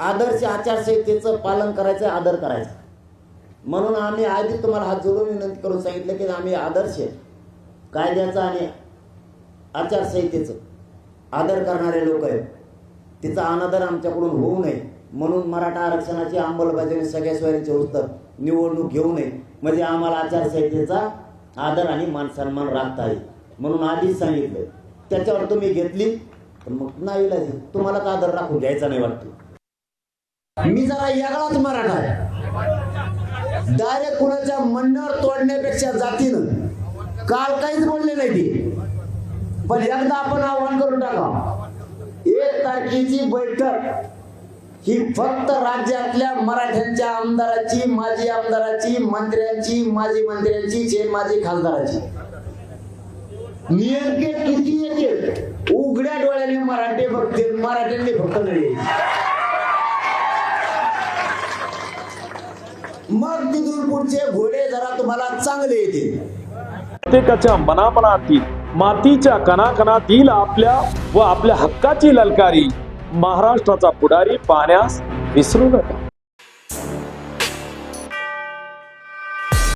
आदर्श आचारसंहितेचं पालन करायचं आदर करायचा. म्हणून आम्ही आधी तुम्हाला हात जोडून विनंती करून सांगितलं की आम्ही आदर्श कायद्याचा आणि आचारसंहितेचं. आदर करणारे लोक आहेत. तिचा अनादर आमच्याकडून होऊ नये. म्हणून मराठा आरक्षणाची अंमलबजावणी सगळ्या सोयऱ्यांची उत्तर निवडणूक घेऊ नये. म्हणजे आम्हाला आचारसंहितेचा आदर आणि मानसन्मान राखता येईल. म्हणून आधीच सांगितलं. त्याच्यावर तुम्ही घेतली तर मग नाही तुम्हाला का आदर राखून घ्यायचा नाही वाटतो? मी जरा वेगळाच मराठा आहे. डायरेक्ट कुणाच्या मंडळ तोडण्यापेक्षा जातीनं. काल काहीच बोलले नाही ते. पण एकदा आपण आव्हान करून टाका. एक तारखेची बैठक ही फक्त राज्यातल्या मराठ्यांच्या आमदाराची माजी आमदाराची मंत्र्यांची माजी मंत्र्यांची जे माजी खासदाराची. नेमके किती येते उघड्या डोळ्याने मराठी बघतील मराठ्यांनी फक्त नाही मग तिथून पुढचे घोडे जरा तुम्हाला चांगले येतील. प्रत्येकाच्या मनामनातील मातीच्या कणाकणातील आपल्या व आपल्या हक्काची ललकारी महाराष्ट्राचा पुढारी पाहण्यास विसरू नका.